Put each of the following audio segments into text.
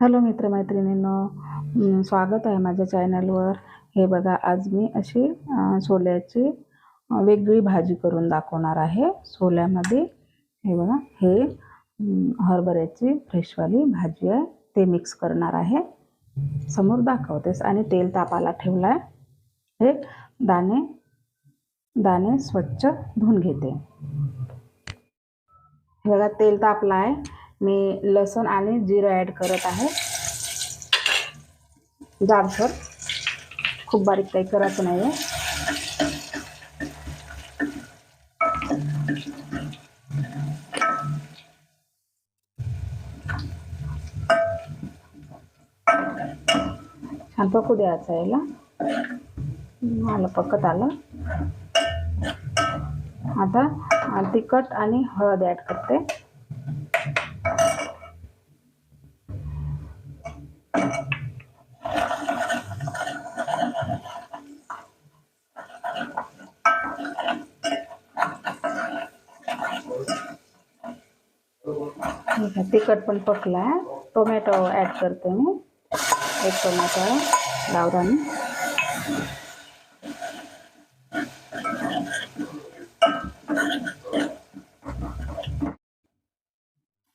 Hello मित्रमैत्रिणींनो स्वागत आहे माझ्या चॅनलवर. हे बघा आज मी अशी सोल्याची वेगळी भाजी करून दाखवणार आहे. सोल्यामध्ये हे बघा हे हरभऱ्याची फ्रेशवाली भाजी आहे. ते मिक्स करणार आहे. समोर दाखवतेस. आणि तेल तापाला ठेवलं आहे हे दाणे दाणे स्वच्छ धुवून घेते. हे बघा तेल तापला आहे मी लसूण आणि जिरं ॲड करत आहे. जाडसर. खूप बारीक काही करायचं नाही आहे छान पकू द्यायचं आहे याला. आलं पकत आलं. आता तिखट आणि हळद ॲड करते. तिखट पण पकला आहे टोमॅटो ॲड करते मी. एक टोमॅटो आहे गावरानी.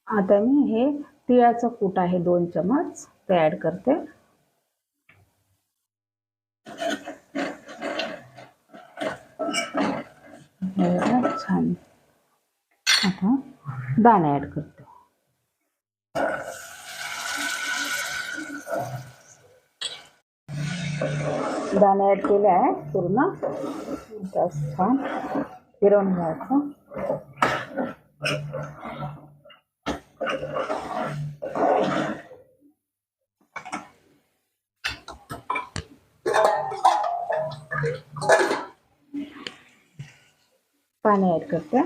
आता मी हे तिळाचं कूट आहे दोन चमच ते ॲड करते. छान. आता दाणे ॲड करते. दाणे ॲड केले आहे पूर्ण. छान फिरवून घ्यायचं. पाणी ॲड करते.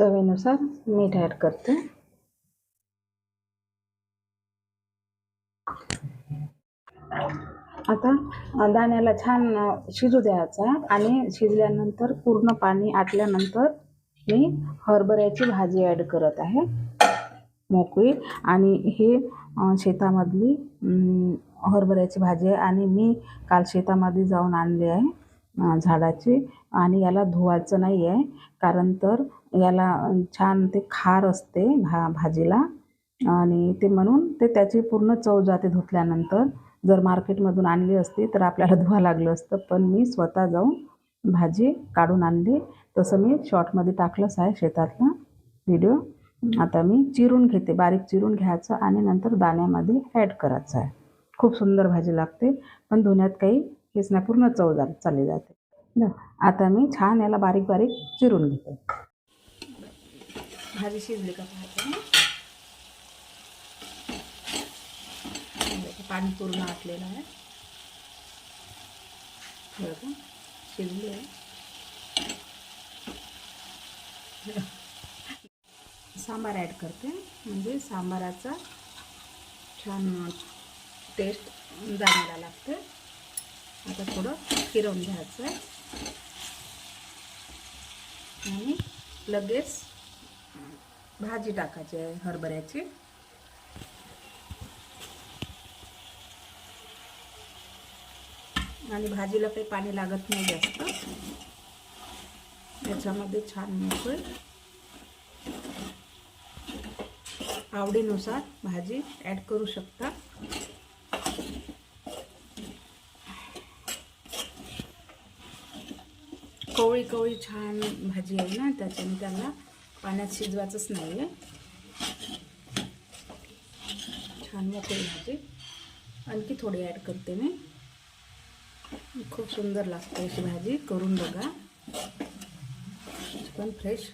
चवीनुसार मीठ ॲड करते. आता दाण्याला छान शिजू द्यायचा आणि शिजल्यानंतर पूर्ण पाणी आटल्यानंतर मी हरभऱ्याची भाजी ॲड करत आहे. मोकळी. आणि हे शेतामधली हरभऱ्याची भाजी आहे. आणि मी काल शेतामध्ये जाऊन आणली आहे झाडाची. आणि याला धुवायचं नाही आहे कारण तर याला छान ते खार असते भा भाजीला. आणि ते म्हणून ते त्याची पूर्ण चव जाते धुतल्यानंतर. जर मार्केटमधून आणली असती तर आपल्याला धुवा लागलं असतं. पण मी स्वतः जाऊन भाजी काढून आणली. तसं मी शॉर्टमध्ये टाकलंच आहे शेतातला व्हिडिओ आता मी चिरून घेते बारीक चिरून घ्यायचं आणि नंतर दाण्यामध्ये ॲड करायचं आहे. खूप सुंदर भाजी लागते पण धुण्यात काही हेच नाही पूर्ण चव जा चालली जाते. आता मी छान याला बारीक बारीक चिरून घेते. भाजी शिजली का पाहते? पाणी पूर्ण आटलेलं आहे. शिजली आहे. सांबार ॲड करते. म्हणजे सांबाराचा छान टेस्ट जाणायला लागते. आता थोडं फिरवून घ्यायचं आहे आणि लगेच भाजी टाकायची आहे हरभऱ्याची. आणि भाजीला काही पाणी लागत नाही जास्त. याच्यामध्ये छान मिसळ आवडीनुसार भाजी ॲड करू शकता. कवळी कवळी छान भाजी आहे ना त्याच्याने त्याला पाण्यात शिजवायचंच नाही आहे छान मोकळी भाजी. आणखी थोडी ॲड करते मी. खूप सुंदर लागते अशी भाजी करून बघा. पण फ्रेश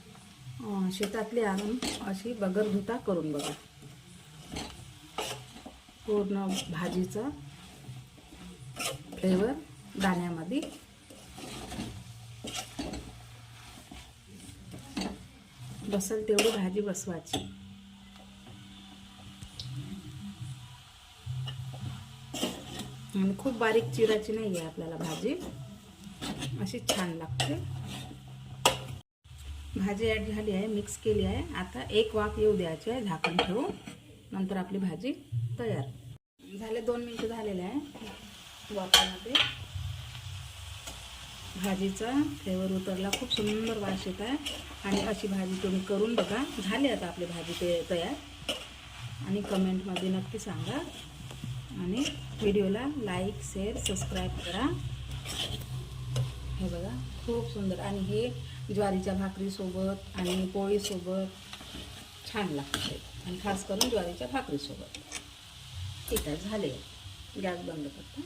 शेतातली आणून अशी बगर धुता करून बघा. पूर्ण भाजीचा फ्लेवर दाण्यामध्ये. बसल तेवढी भाजी बसवायची. आणि खूप बारीक चिराची नाही आहे आपल्याला भाजी. अशी छान लागते. भाजी ॲड झाली आहे मिक्स केली आहे. आता एक वाफ येऊ द्यायची आहे झाकण ठेवून. नंतर आपली भाजी तयार. झाले दोन मिनटं झालेले आहे वाफामध्ये. भाजीचा फ्लेवर उतरला खूप सुंदर वास येत आहे. आणि अशी भाजी तुम्ही करून बघा. झाली आता आपली भाजी ते तयार. आणि कमेंटमध्ये नक्की सांगा. आणि व्हिडिओला लाईक शेअर सबस्क्राईब करा. हे बघा खूप सुंदर. आणि हे ज्वारीच्या भाकरीसोबत आणि पोळीसोबत छान लागते. आणि खास करून ज्वारीच्या भाकरीसोबत ठीक आहे झाले. गॅस बंद करतो.